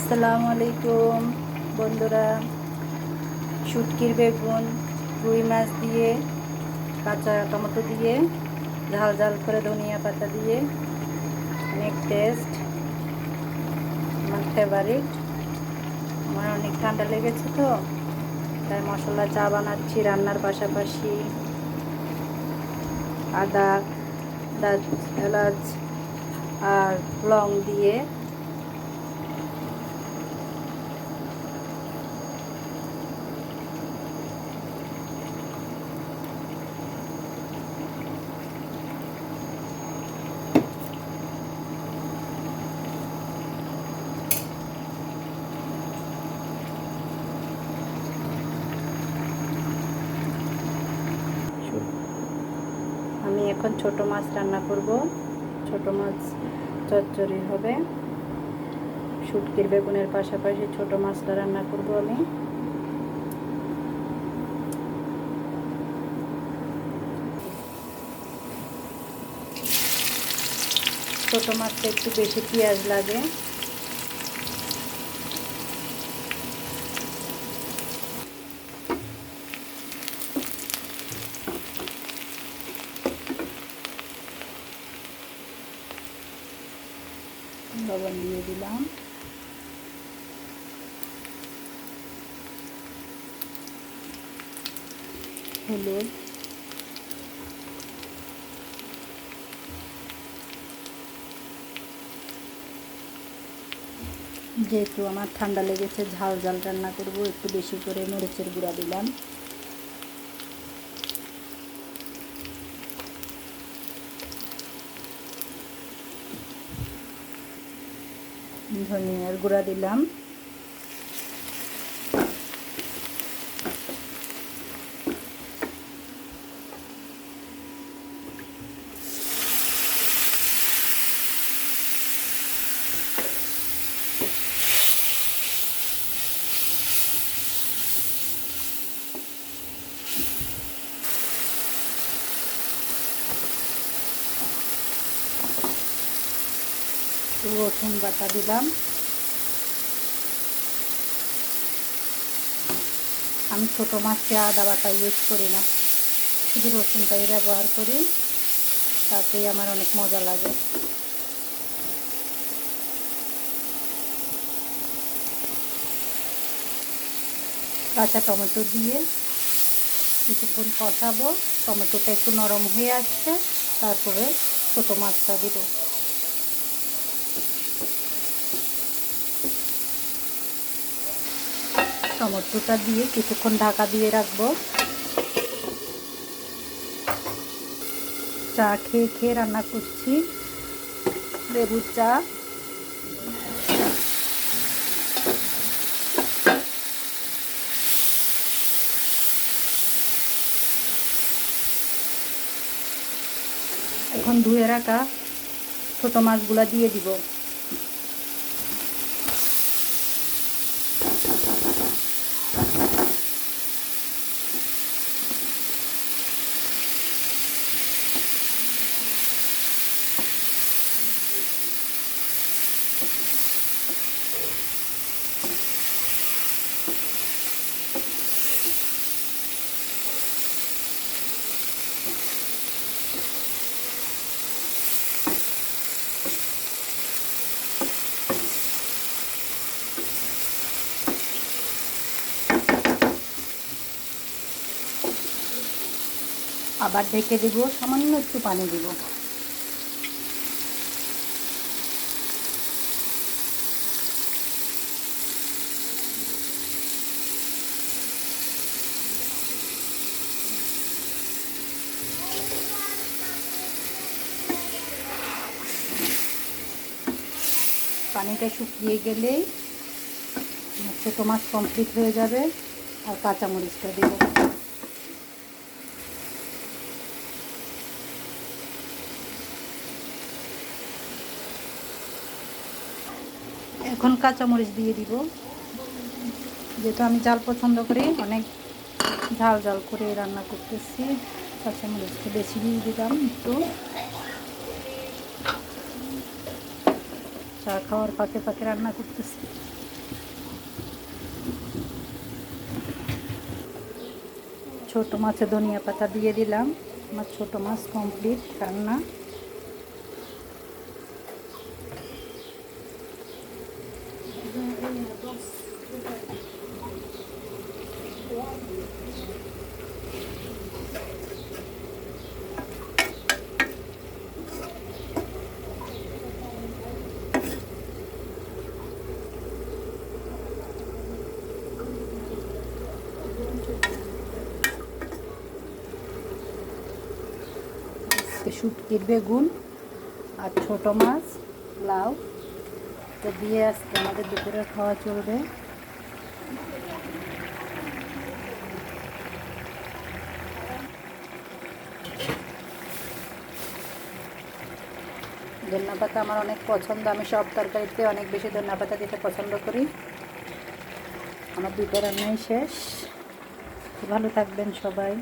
আসসালামু আলাইকুম। বন্ধুরা, শুটকির বেগুন, রুই মাছ দিয়ে, কাঁচা টমেটো দিয়ে, ঝাল ঝাল করে ধনিয়া পাতা দিয়ে, অনেক টেস্ট আমার ফেভারিট আমার অনেক ঠান্ডা লেগেছে তো, তাই মশলা চা বানাচ্ছি রান্নার পাশাপাশি। আদা, এলাচ, আর লং দিয়ে আমি এখন ছোট মাছ রান্না করব। ছোট মাছ চচ্চড়ি হবে। শুটকির বেগুনের পাশাপাশি ছোট মাছটা রান্না করব আমি। ছোট মাছটা একটু বেশি পেঁয়াজ লাগে। লবণ দিয়ে দিলাম। হলুদ। যেহেতু আমার ঠান্ডা লেগেছে, ঝাল ঝাল রান্না করব, একটু বেশি করে মরিচের গুঁড়া দিলাম। ধনিয়ার গুঁড়া দিলাম। রসুন বাটা দিলাম। আমি ছোটো মাছকে আদা বাটা ইউজ করি না। শুধু রসুনটাই ব্যবহার করি, তাতেই আমার অনেক মজা লাগে। কাঁচা টমেটো দিয়ে কিছুক্ষণ কষাবো। টমেটোটা একটু নরম হয়ে আসছে, তারপরে ছোটো মাছটা দিব। টমেটোটা দিয়ে কিছুক্ষণ ঢাকা দিয়ে রাখব। চা খেয়ে খেয়ে রান্না করছি। লেবুর চা। এখন ধুয়ে রাখা ছোটো মাছগুলা দিয়ে দিব। আবার ঢেকে দেব, সামান্য একটু পানি দেব। পানিটা শুকিয়ে গেলেই ছোটো মাছ কমপ্লিট হয়ে যাবে, আর কাঁচামরিচটা দেবো। এখন কাঁচামরিচ দিয়ে দিব। যেহেতু আমি জাল পছন্দ করি, অনেক ঝাল ঝাল করে রান্না করতেছি। কাঁচামরিচকে বেশি দিয়ে দিলাম একটু। চা খাওয়ার পাকে পাকে রান্না করতেছি। ছোট মাছে ধনিয়া পাতা দিয়ে দিলাম। আমার ছোট মাছ কমপ্লিট রান্না। শুটকির বেগুন আর ছোট মাছ, লাউ। তো দিয়ে আজকে আমাদের দুপুরের খাওয়া চলবে। ধন্যা আমার অনেক পছন্দ। আমি সব তরকারিতে অনেক বেশি ধন্যা দিতে পছন্দ করি। আমার দুটো রান্নাই শেষ। ভালো থাকবেন সবাই।